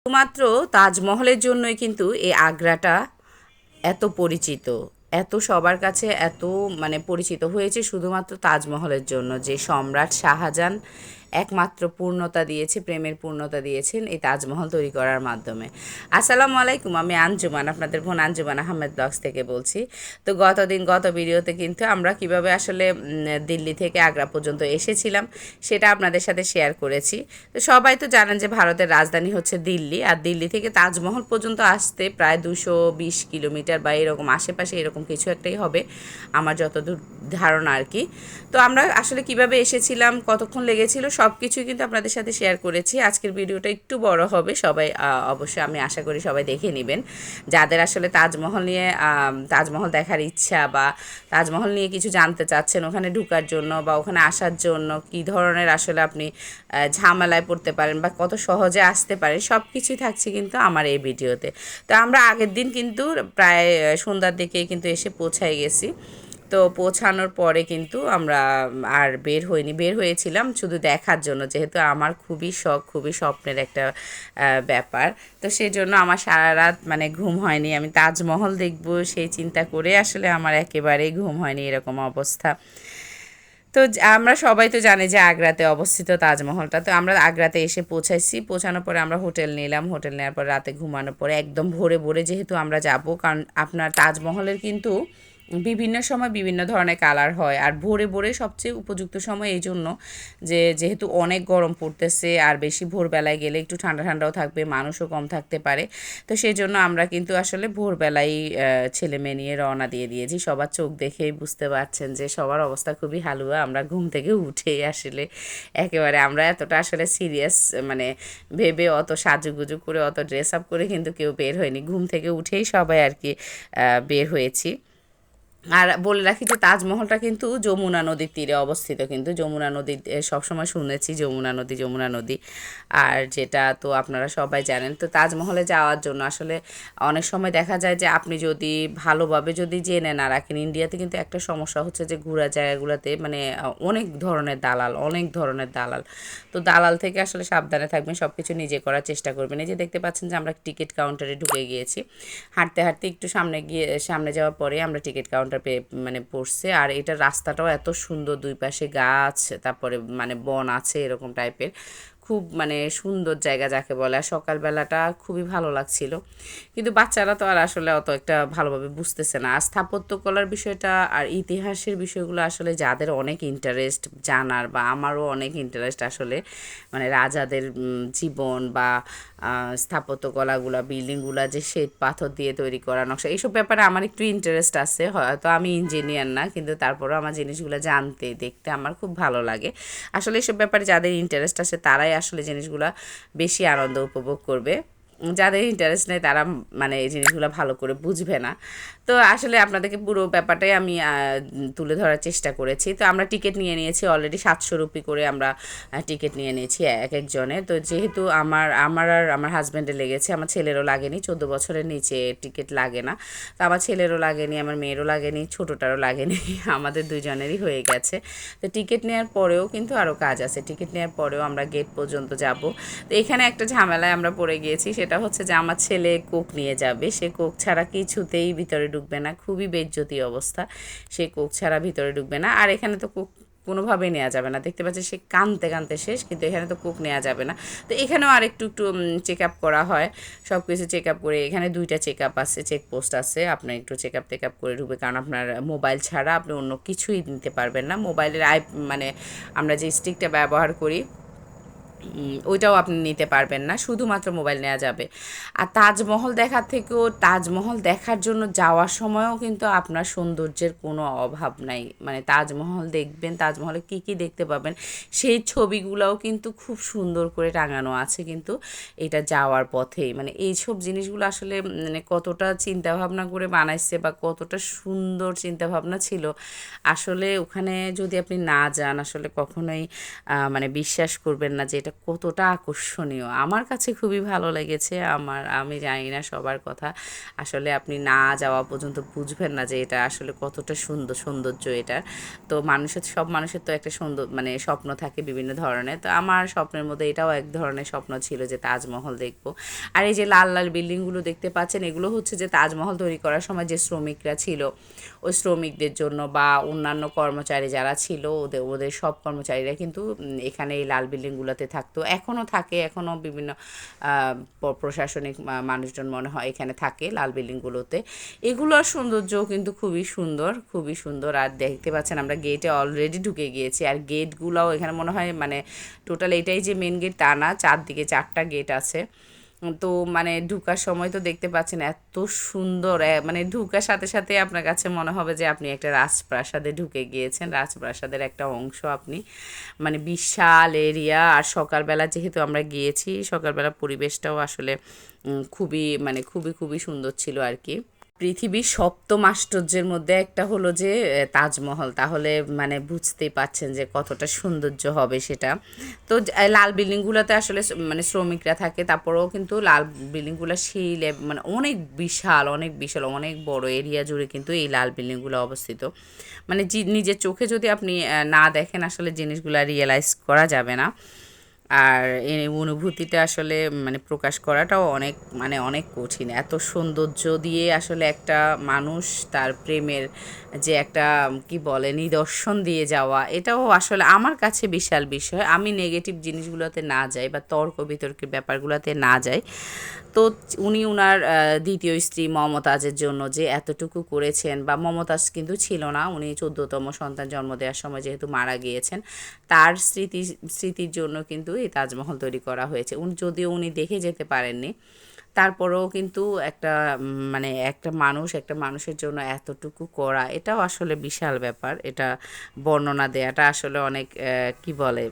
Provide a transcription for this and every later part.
শুধুমাত্র তাজমহলের জন্যই কিন্তু এই আগ্রাটা এত পরিচিত, এত সবার কাছে এত মানে পরিচিত হয়েছে শুধুমাত্র তাজমহলের জন্য যে সম্রাট শাহজাহান একমাত্র পূর্ণতা দিয়েছে, প্রেমের পূর্ণতা দিয়েছেন এই তাজমহল তৈরি করার মাধ্যমে। আসসালামু আলাইকুম, আমি আঞ্জুমান, আপনাদের বোন আঞ্জুমান আহমেদ ব্লগস থেকে বলছি। তো গতদিন, গত ভিডিওতে কিন্তু আমরা কীভাবে আসলে দিল্লি থেকে আগ্রা পর্যন্ত এসেছিলাম সেটা আপনাদের সাথে শেয়ার করেছি। তো সবাই তো জানেন যে ভারতের রাজধানী হচ্ছে দিল্লি, আর দিল্লি থেকে তাজমহল পর্যন্ত আসতে প্রায় দুশো বিশ কিলোমিটার বা এরকম আশেপাশে এরকম কিছু একটাই হবে আমার যতদূর ধারণা আর কি। তো আমরা আসলে কীভাবে এসেছিলাম, কতক্ষণ লেগেছিল সব কিছুই কিন্তু আপনাদের সাথে শেয়ার করেছি। আজকের ভিডিওটা একটু বড় হবে, সবাই অবশ্যই আমি আশা করি সবাই দেখে নেবেন। যাদের আসলে তাজমহল নিয়ে তাজমহল দেখার ইচ্ছা বা তাজমহল নিয়ে কিছু জানতে চাচ্ছেন, ওখানে ঢুকার জন্য বা ওখানে আসার জন্য কি ধরনের আসলে আপনি ঝামেলায় পড়তে পারেন বা কত সহজে আসতে পারেন সব কিছুই থাকছে কিন্তু আমার এই ভিডিওতে। তো আমরা আগের দিন কিন্তু প্রায় সন্ধ্যার দিকে কিন্তু এসে পৌঁছাই গেছি। তো পৌঁছানোর পরে কিন্তু আমরা আর বের হইনি, বের হয়েছিলাম শুধু দেখার জন্য, যেহেতু আমার খুবই শখ, খুবই স্বপ্নের একটা ব্যাপার। তো সেই জন্য আমার সারা রাত মানে ঘুম হয়নি, আমি তাজমহল দেখব সেই চিন্তা করে আসলে আমার একেবারেই ঘুম হয়নি এরকম অবস্থা। তো আমরা সবাই তো জানি যে আগ্রাতে অবস্থিত তাজমহলটা, তো আমরা আগ্রাতে এসে পৌঁছাইছি। পৌঁছানোর পরে আমরা হোটেল নিলাম, হোটেল নেওয়ার পর রাতে ঘুমানোর পরে একদম ভোরে ভোরে যেহেতু আমরা যাব, কারণ আপনার তাজমহলের কিন্তু বিভিন্ন সময় বিভিন্ন ধরনের কালার হয়। আর ভোরে ভোরে সবচেয়ে উপযুক্ত সময় এই জন্য যে যেহেতু অনেক গরম পড়তেছে, আর বেশি ভোরবেলায় গেলে একটু ঠান্ডা ঠান্ডাও থাকবে, মানুষও কম থাকতে পারে। তো সেই জন্য আমরা কিন্তু আসলে ভোরবেলায় ছেলে মেয়ে নিয়ে রওনা দিয়ে দিয়েছি। সবার চোখ দেখেই বুঝতে পারছেন যে সবার অবস্থা খুবই হালুয়া। আমরা ঘুম থেকে উঠেই আসলে একেবারে আমরা এতটা আসলে সিরিয়াস মানে ভেবে অত সাজুগুজু করে, অত ড্রেস আপ করে কিন্তু কেউ বের হয়নি। ঘুম থেকে উঠেই সবাই আর কি বের হয়েছি। আর বলে রাখি যে তাজমহলটা কিন্তু যমুনা নদীর তীরে অবস্থিত, কিন্তু যমুনা নদী সবসময় শুনেছি যমুনা নদী যমুনা নদী। আর যেটা তো আপনারা সবাই জানেন, তো তাজমহলে যাওয়ার জন্য আসলে অনেক সময় দেখা যায় যে আপনি যদি ভালোভাবে যদি জেনে না রাখেন, ইন্ডিয়াতে কিন্তু একটা সমস্যা হচ্ছে যে ঘোরা জায়গাগুলোতে মানে অনেক ধরনের দালাল, অনেক ধরনের দালাল। তো দালাল থেকে আসলে সাবধানে থাকবেন সব কিছু নিজে করার চেষ্টা করবেন। এই যে দেখতে পাচ্ছেন যে আমরা টিকিট কাউন্টারে ঢুকে গিয়েছি। হাঁটতে হাঁটতে একটু সামনে গিয়ে, সামনে যাওয়ার পরে আমরা টিকিট কাউন্টার ঘণ্টা মানে পড়ছে। আর এটা রাস্তাটাও এত সুন্দর দুই পাশে গাছ, তারপরে মানে বন আছে এরকম টাইপের খুব মানে সুন্দর জায়গা যাকে বলে। আর সকালবেলাটা খুবই ভালো লাগছিল। কিন্তু বাচ্চারা তো আর আসলে অত একটা ভালোভাবে বুঝতেছে না। আর স্থাপত্যকলার বিষয়টা আর ইতিহাসের বিষয়গুলো আসলে যাদের অনেক ইন্টারেস্ট জানার বা আমারও অনেক ইন্টারেস্ট আসলে মানে রাজাদের জীবন বা স্থাপত্যকলাগুলো, বিল্ডিংগুলো যে শ্বেত পাথর দিয়ে তৈরি করা, নকশা, এইসব ব্যাপারে আমার একটু ইন্টারেস্ট আছে। হয়তো আমি ইঞ্জিনিয়ার না, কিন্তু তারপরেও আমার জিনিসগুলো জানতে, দেখতে আমার খুব ভালো লাগে। আসলে এইসব ব্যাপারে যাদের ইন্টারেস্ট আছে, তারাই আসলে জিনিসগুলো বেশি আনন্দ উপভোগ করবে। যাদের ইন্টারেস্ট নেই তারা মানে এই জিনিসগুলো ভালো করে বুঝবে না। তো আসলে আপনাদেরকে পুরো ব্যাপারটাই আমি তুলে ধরার চেষ্টা করেছি। তো আমরা টিকিট নিয়ে নিয়েছি অলরেডি সাতশো রুপি করে আমরা টিকিট নিয়ে নিয়েছি এক একজনে। তো যেহেতু আমার আমার আর আমার হাজব্যান্ডের লেগেছে, আমার ছেলেরও লাগেনি, চোদ্দ বছরের নিচে টিকিট লাগে না। তো আমার ছেলেরও লাগেনি, আমার মেয়েরও লাগেনি, ছোটোটারও লাগেনি, আমাদের দুজনেরই হয়ে গেছে। তো টিকিট নেওয়ার পরেও কিন্তু আরও কাজ আছে। টিকিট নেওয়ার পরেও আমরা গেট পর্যন্ত যাব। তো এখানে একটা ঝামেলায় আমরা পড়ে গিয়েছি, সেটা সেটা হচ্ছে যে আমার ছেলে কোক নিয়ে যাবে। সে কোক ছাড়া কিছুতেই ভিতরে ঢুকবে না। খুবই বেজ্জতি অবস্থা। সে কোক ছাড়া ভিতরে ঢুকবে না। আর এখানে তো কোক কোনোভাবে নেওয়া যাবে না। দেখতে পাচ্ছি সে কানতে কানতে শেষ, কিন্তু এখানে তো কোক নেওয়া যাবে না। তো এখানেও আর একটু একটু চেক আপ করা হয়। সব কিছু চেক আপ করে এখানে দুইটা চেক আপ আছে চেক পোস্ট আছে। আপনার একটু চেক আপ টেক আপ করে ঢুকবে কারণ আপনার মোবাইল ছাড়া আপনি অন্য কিছুই নিতে পারবেন না। মোবাইলের আই মানে আমরা যে স্টিকটা ব্যবহার করি ওইটাও আপনি নিতে পারবেন না, শুধুমাত্র মোবাইল নেওয়া যাবে। আর তাজমহল দেখার থেকেও, তাজমহল দেখার জন্য যাওয়ার সময়ও কিন্তু আপনার সৌন্দর্যের কোনো অভাব নাই। মানে তাজমহল দেখবেন, তাজমহলে কি কি দেখতে পাবেন, সেই ছবিগুলোও কিন্তু খুব সুন্দর করে টাঙানো আছে কিন্তু এটা যাওয়ার পথেই মানে এইসব জিনিসগুলো আসলে মানে কতটা চিন্তা ভাবনা করে বানাইছে বা কতটা সুন্দর চিন্তা ভাবনা ছিল, আসলে ওখানে যদি আপনি না যান, আসলে কখনোই মানে বিশ্বাস করবেন না যে এটা এটা কতটা আকর্ষণীয়। আমার কাছে খুবই ভালো লেগেছে। আমার, আমি জানি না সবার কথা। আসলে আপনি না যাওয়া পর্যন্ত বুঝবেন না যে এটা আসলে কতটা সুন্দর, সৌন্দর্য এটার তো মানুষের, সব মানুষের তো একটা সুন্দর মানে স্বপ্ন থাকে বিভিন্ন ধরনের। তো আমার স্বপ্নের মধ্যে এটাও এক ধরনের স্বপ্ন ছিল যে তাজমহল দেখব। আর এই যে লাল লাল বিল্ডিংগুলো দেখতে পাচ্ছেন, এগুলো হচ্ছে যে তাজমহল তৈরি করার সময় যে শ্রমিকরা ছিল, ওই শ্রমিকদের জন্য বা অন্যান্য কর্মচারী যারা ছিল, ওদের ওদের সব কর্মচারীরা কিন্তু এখানে এই লাল বিল্ডিংগুলোতে থাকতো। এখনও থাকে এখনও বিভিন্ন প্রশাসনিক মানুষজন মনে হয় এখানে থাকে লাল বিল্ডিংগুলোতে। এগুলোর সৌন্দর্য কিন্তু খুবই সুন্দর খুবই সুন্দর। আর দেখতে পাচ্ছেন আমরা গেটে অলরেডি ঢুকে গিয়েছি। আর গেটগুলোও এখানে মনে হয় মানে টোটাল এটাই যে মেন গেট তা না, চারদিকে চারটা গেট আছে। তো মানে ঢুকার সময় তো দেখতে পাচ্ছেন এত সুন্দর মানে ঢুকার সাথে সাথে আপনার কাছে মনে হবে যে আপনি একটা রাজপ্রাসাদে ঢুকে গিয়েছেন। রাজপ্রাসাদের একটা অংশ আপনি মানে বিশাল এরিয়া। আর সকালবেলা যেহেতু আমরা গিয়েছি সকালবেলা পরিবেশটাও আসলে খুবই মানে খুবই খুবই সুন্দর ছিল আর কি। পৃথিবীর সপ্তম আশ্চর্যের মধ্যে একটা হলো যে তাজমহল। তাহলে মানে বুঝতেই পাচ্ছেন যে কতটা সৌন্দর্য হবে সেটা। তো লাল বিল্ডিংগুলোতে আসলে মানে শ্রমিকরা থাকে। তারপরেও কিন্তু লাল বিল্ডিংগুলো সেই মানে অনেক বিশাল অনেক বিশাল, অনেক বড় এরিয়া জুড়ে কিন্তু এই লাল বিল্ডিংগুলো অবস্থিত। মানে নিজের চোখে যদি আপনি না দেখেন, আসলে জিনিসগুলো রিয়েলাইজ করা যাবে না। আর এই অনুভূতিটা আসলে মানে প্রকাশ করাটাও অনেক মানে অনেক কঠিন। এত সৌন্দর্য দিয়ে আসলে একটা মানুষ তার প্রেমের যে একটা, কি বলে, নিদর্শন দিয়ে যাওয়া, এটাও আসলে আমার কাছে বিশাল বিষয়। আমি নেগেটিভ জিনিসগুলোতে না যাই বা তর্ক বিতর্কের ব্যাপারগুলোতে না যাই। তো উনি উনার দ্বিতীয় স্ত্রী মমতাজের জন্য যে এতটুকু করেছেন বা মমতাজ কিন্তু ছিল না, উনি চোদ্দতম সন্তান জন্ম দেওয়ার সময় যেহেতু মারা গিয়েছেন, তার স্মৃতি, স্মৃতির জন্য কিন্তু এই তাজমহল তৈরি করা হয়েছে। উনি যদিও উনি দেখে যেতে পারেননি, তারপরেও কিন্তু একটা মানে একটা মানুষ, একটা মানুষের জন্য এতটুকু করা, এটাও আসলে বিশাল ব্যাপার। এটা বর্ণনা দেয়াটা আসলে অনেক কি বলে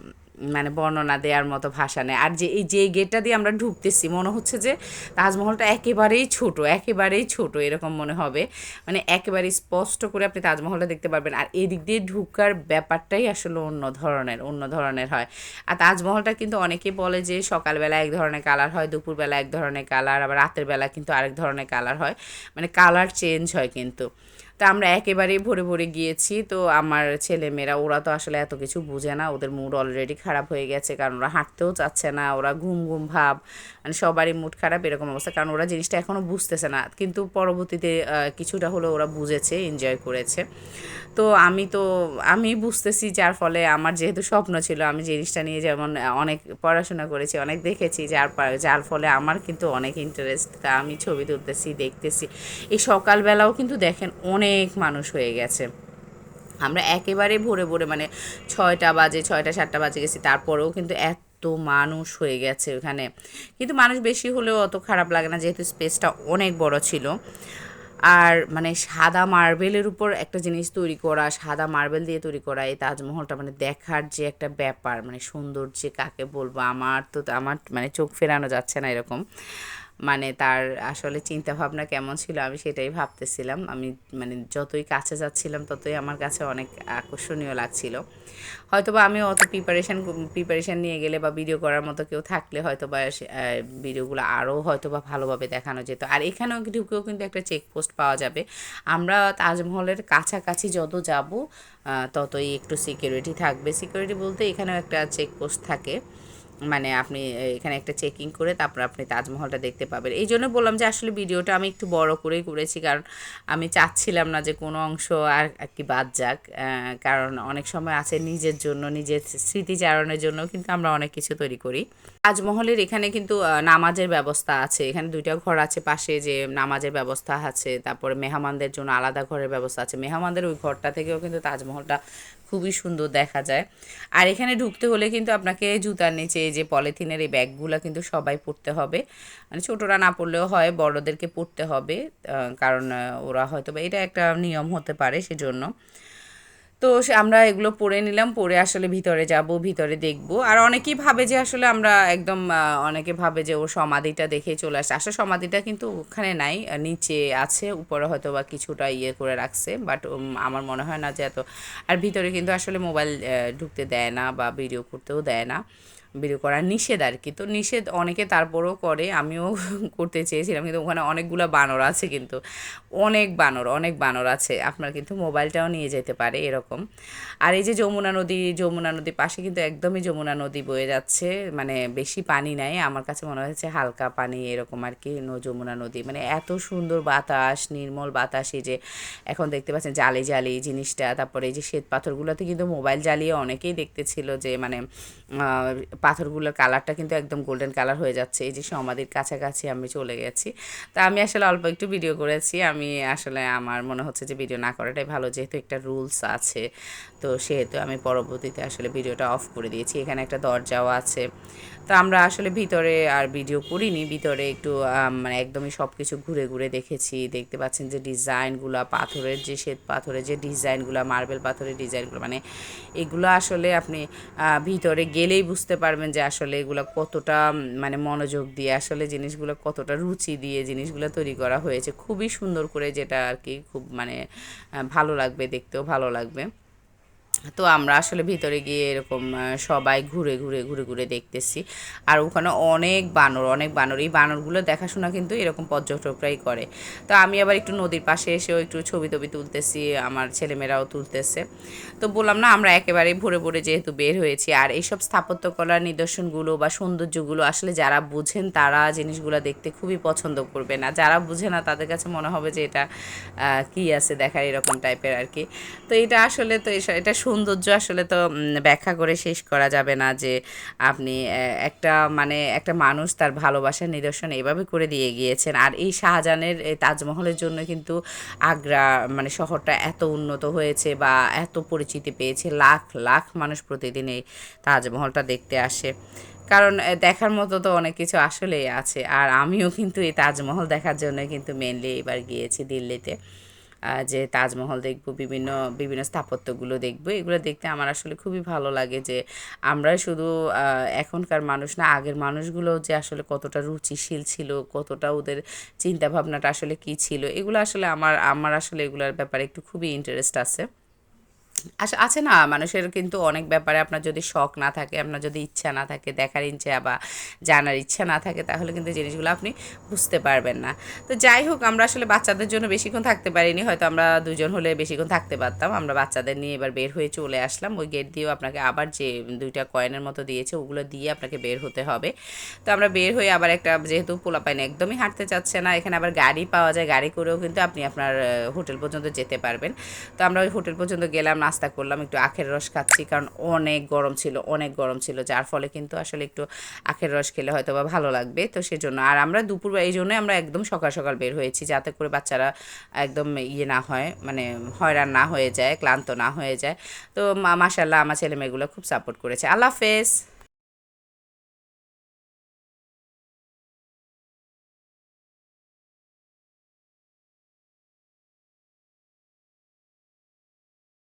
মানে বর্ণনা দেওয়ার মতো ভাষা নেই। আর যে এই যে গেটটা দিয়ে আমরা ঢুকতেছি, মনে হচ্ছে যে তাজমহলটা একেবারেই ছোট একেবারেই ছোট এরকম মনে হবে। মানে একেবারেই স্পষ্ট করে আপনি তাজমহলটা দেখতে পারবেন। আর এদিক দিয়ে ঢুকার ব্যাপারটাই আসলে অন্য ধরনের অন্য ধরনের হয়। আর তাজমহলটা কিন্তু অনেকে বলে যে সকালবেলা এক ধরনের কালার হয়, দুপুরবেলা এক ধরনের কালার আবার রাতের বেলা কিন্তু আরেক ধরনের কালার হয়। মানে কালার চেঞ্জ হয় কিন্তু। তা আমরা একেবারেই ভরে ভরে গিয়েছি। তো আমার ছেলেমেয়েরা, ওরা তো আসলে এত কিছু বুঝে না। ওদের মুড অলরেডি খারাপ হয়ে গেছে, কারণ ওরা হাঁটতেও চাচ্ছে না, ওরা ঘুম ঘুম ভাব মানে সবারই মুড খারাপ এরকম অবস্থা। কারণ ওরা জিনিসটা এখনও বুঝতেছে না। কিন্তু পরবর্তীতে কিছুটা হলেও ওরা বুঝেছে এনজয় করেছে। তো আমি তো, আমি বুঝতেছি যার ফলে আমার যেহেতু স্বপ্ন ছিল, আমি জিনিসটা নিয়ে যেমন অনেক পড়াশোনা করেছি, অনেক দেখেছি, যার যার ফলে আমার কিন্তু অনেক ইন্টারেস্ট তা আমি ছবি তুলতেছি, দেখতেছি। এই সকালবেলাও কিন্তু দেখেন, অনেক মানুষ হয়ে গেছে। আমরা একেবারে ভোরে ভোরে মানে ছয়টা বাজে, ছয়টা, সাতটা বাজে গেছি, তারপরেও কিন্তু এত মানুষ হয়ে গেছে ওখানে। কিন্তু মানুষ বেশি হলেও অত খারাপ লাগে না, যেহেতু স্পেসটা অনেক বড় ছিল। আর মানে সাদা মার্বেলের উপর একটা জিনিস তৈরি করা, সাদা মার্বেল দিয়ে তৈরি করা এই তাজমহলটা মানে দেখার যে একটা ব্যাপার মানে সৌন্দর্যে কাকে বলব, আমার তো, আমার মানে চোখ ফেরানো যাচ্ছে না এরকম। মানে তার আসলে চিন্তা ভাবনা কেমন ছিল আমি সেটাই ভাবতেছিলাম। আমি মানে যতই কাছে যাচ্ছিলাম ততই আমার কাছে অনেক আকর্ষণীয় লাগছিল। হয়তো বা আমি অত প্রিপারেশান প্রিপারেশান নিয়ে গেলে বা ভিডিও করার মতো কেউ থাকলে হয়তো বা ভিডিওগুলো আরও হয়তো বা ভালোভাবে দেখানো যেত। আর এখানেও ঢুকেও কিন্তু একটা চেকপোস্ট পাওয়া যাবে। আমরা তাজমহলের কাছাকাছি যত যাব ততই একটু সিকিউরিটি থাকবে। সিকিউরিটি বলতে এখানেও একটা চেকপোস্ট থাকে। মানে আপনি এখানে একটা চেকিং করে তারপর আপনি তাজমহলটা দেখতে পাবেন। এই জন্য বললাম যে আসলে ভিডিওটা আমি একটু বড় করেই করেছি, কারণ আমি চাচ্ছিলাম না যে কোনো অংশ আর কি বাদ যাক। কারণ অনেক সময় আছে নিজের জন্য, নিজের স্মৃতিচারণের জন্য কিন্তু আমরা অনেক কিছু তৈরি করি। তাজমহলের এখানে কিন্তু নামাজের ব্যবস্থা আছে। এখানে দুইটা ঘর আছে পাশে যে নামাজের ব্যবস্থা আছে, তারপরে মেহমানদের জন্য আলাদা ঘরের ব্যবস্থা আছে। মেহমানদের ওই ঘরটা থেকেও কিন্তু তাজমহলটা খুবই সুন্দর দেখা যায়। আর এখানে ঢুকতে হলে কিন্তু আপনাকে জুতার নিচে যে পলিথিনের এই ব্যাগগুলো কিন্তু সবাই পরতে হবে। মানে ছোটরা না পড়লেও হয়, বড়দেরকে পড়তে হবে। কারণ ওরা হয়তো বা এটা একটা নিয়ম হতে পারে সেজন্য। তো সে, আমরা এগুলো পরে নিলাম পরে আসলে ভিতরে যাব, ভিতরে দেখব। আর অনেকেই ভাবে যে আসলে আমরা একদম অনেকে ভাবে যে ও সমাধিটা দেখে চলে আসে। আসলে সমাধিটা কিন্তু ওখানে নাই নিচে আছে, উপরে হয়তো বা কিছুটা ইয়ে করে রাখছে বাট আমার মনে হয় না যে এত। আর ভিতরে কিন্তু আসলে মোবাইল ঢুকতে দেয় না বা ভিডিও করতেও দেয় না। ভিডিও করা নিষেধ আর কি। তো নিষেধ অনেকে তারপরেও করে, আমিও করতে চেয়েছিলাম, কিন্তু ওখানে অনেকগুলো বানর আছে কিন্তু। অনেক বানর অনেক বানর আছে, আপনার কিন্তু মোবাইলটাও নিয়ে যেতে পারে এরকম। আর এই যে যমুনা নদী, যমুনা নদীর পাশে কিন্তু একদমই যমুনা নদী বয়ে যাচ্ছে মানে বেশি পানি নাই, আমার কাছে মনে হচ্ছে হালকা পানি এরকম আর কি যমুনা নদী। মানে এত সুন্দর বাতাস, নির্মল বাতাস, এই যে এখন দেখতে পাচ্ছেন জালি জালি জিনিসটা, তারপরে এই যে শ্বেত পাথরগুলোতে কিন্তু মোবাইল জ্বালিয়ে অনেকেই দেখতেছিল যে মানে পাথরগুলোর কালারটা কিন্তু একদম গোল্ডেন কালার হয়ে যাচ্ছে। এই যে সমাধির কাছাকাছি আমি চলে গেছি। তা আমি আসলে অল্প একটু ভিডিও করেছি। আমি আসলে আমার মনে হচ্ছে যে ভিডিও না করাটাই ভালো, যেহেতু একটা রুলস আছে। তো সেহেতু আমি পরবর্তীতে আসলে ভিডিওটা অফ করে দিয়েছি। এখানে একটা দরজাও আছে। তো আমরা আসলে ভিতরে আর ভিডিও করিনি। ভিতরে একটু মানে একদমই সব কিছু ঘুরে ঘুরে দেখেছি। দেখতে পাচ্ছেন যে ডিজাইনগুলো, পাথরের যে শ্বেত পাথরের যে ডিজাইনগুলো মার্বেল পাথরের ডিজাইনগুলো মানে এগুলো আসলে আপনি ভিতরে গেলেই বুঝতে পারবেন যে আসলে এগুলো কতটা মানে মনোযোগ দিয়ে আসলে জিনিসগুলো কতটা রুচি দিয়ে জিনিসগুলো তৈরি করা হয়েছে। খুবই সুন্দর করে যেটা আর কি, খুব মানে ভালো লাগবে, দেখতেও ভালো লাগবে। তো আমরা আসলে ভিতরে গিয়ে এরকম সবাই ঘুরে ঘুরে ঘুরে ঘুরে দেখতেছি। আর ওখানে অনেক বানর অনেক বানর। এই বানরগুলো দেখাশোনা কিন্তু এরকম পর্যটকরাই করে। তো আমি আবার একটু নদীর পাশে এসেও একটু ছবি টবি তুলতেছি, আমার ছেলেমেয়েরাও তুলতেছে। তো বললাম, না, আমরা একেবারে ভোরে ভোরে যেহেতু বের হয়েছি। আর এইসব স্থাপত্যকলার নিদর্শনগুলো বা সৌন্দর্যগুলো আসলে যারা বুঝেন, তারা জিনিসগুলো দেখতে খুবই পছন্দ করবে না যারা বুঝে না, তাদের কাছে মনে হবে যে এটা কি আছে দেখার এরকম টাইপের আর কি। তো এটা আসলে তো এটা সৌন্দর্য আসলে তো ব্যাখ্যা করে শেষ করা যাবে না যে আপনি একটা মানে একটা মানুষ তার ভালোবাসার নিদর্শন এভাবে করে দিয়ে গিয়েছেন। আর এই শাহজাহানের তাজমহলের জন্য কিন্তু আগ্রা মানে শহরটা এত উন্নত হয়েছে বা এত পরিচিতি পেয়েছে, লাখ লাখ মানুষ প্রতিদিন এই তাজমহলটা দেখতে আসে। কারণ দেখার মতো তো অনেক কিছু আসলেই আছে। আর আমিও কিন্তু এই তাজমহল দেখার জন্য কিন্তু মেনলি এবার গিয়েছি দিল্লিতে। যে তাজমহল দেখব, বিভিন্ন বিভিন্ন স্থাপত্যগুলো দেখব, এগুলো দেখতে আমার আসলে খুবই ভালো লাগে যে আমরা শুধু এখনকার মানুষ না, আগের মানুষগুলো যে আসলে কতটা রুচিশীল ছিল, কতটা ওদের চিন্তাভাবনাটা আসলে কি ছিল, এগুলো আসলে আমার আমার আসলে এগুলোর ব্যাপারে একটু খুবই ইন্টারেস্ট আছে। আছে না? মানুষের কিন্তু অনেক ব্যাপারে আপনার যদি শখ না থাকে, আপনার যদি ইচ্ছা না থাকে, দেখার ইচ্ছা বা জানার ইচ্ছা না থাকে, তাহলে কিন্তু জিনিসগুলো আপনি বুঝতে পারবেন না। তো যাই হোক, আমরা আসলে বাচ্চাদের জন্য বেশিক্ষণ থাকতে পারিনি। হয়তো আমরা দুজন হলে বেশিক্ষণ থাকতে পারতাম। আমরা বাচ্চাদের নিয়ে এবার বের হয়ে চলে আসলাম। ওই গেট দিয়েও আপনাকে আবার যে দুইটা কয়েনের মতো দিয়েছে, ওগুলো দিয়ে আপনাকে বের হতে হবে। তো আমরা বের হয়ে আবার একটা, যেহেতু পোলাপাইন একদমই হাঁটতে চাচ্ছে না, এখানে আবার গাড়ি পাওয়া যায়। গাড়ি করেও কিন্তু আপনি আপনার হোটেল পর্যন্ত যেতে পারবেন। তো আমরা ওই হোটেল পর্যন্ত গেলাম। নাস্তা করলাম, একটু আখের রস খাচ্ছি, কারণ অনেক গরম ছিল, অনেক গরম ছিল, যার ফলে কিন্তু আসলে একটু আখের রস খেলে হয়তো বা ভালো লাগবে। তো সেজন্য, আর আমরা দুপুর, এই জন্যই আমরা একদম সকাল সকাল বের হয়েছি, যাতে করে বাচ্চারা একদম ইয়ে না হয় মানে হয়রান না হয়ে যায়, ক্লান্ত না হয়ে যায়। তো মা- মাশাল্লাহ আমার ছেলেমেয়েগুলো খুব সাপোর্ট করেছে। আল্লাহ হাফেজ।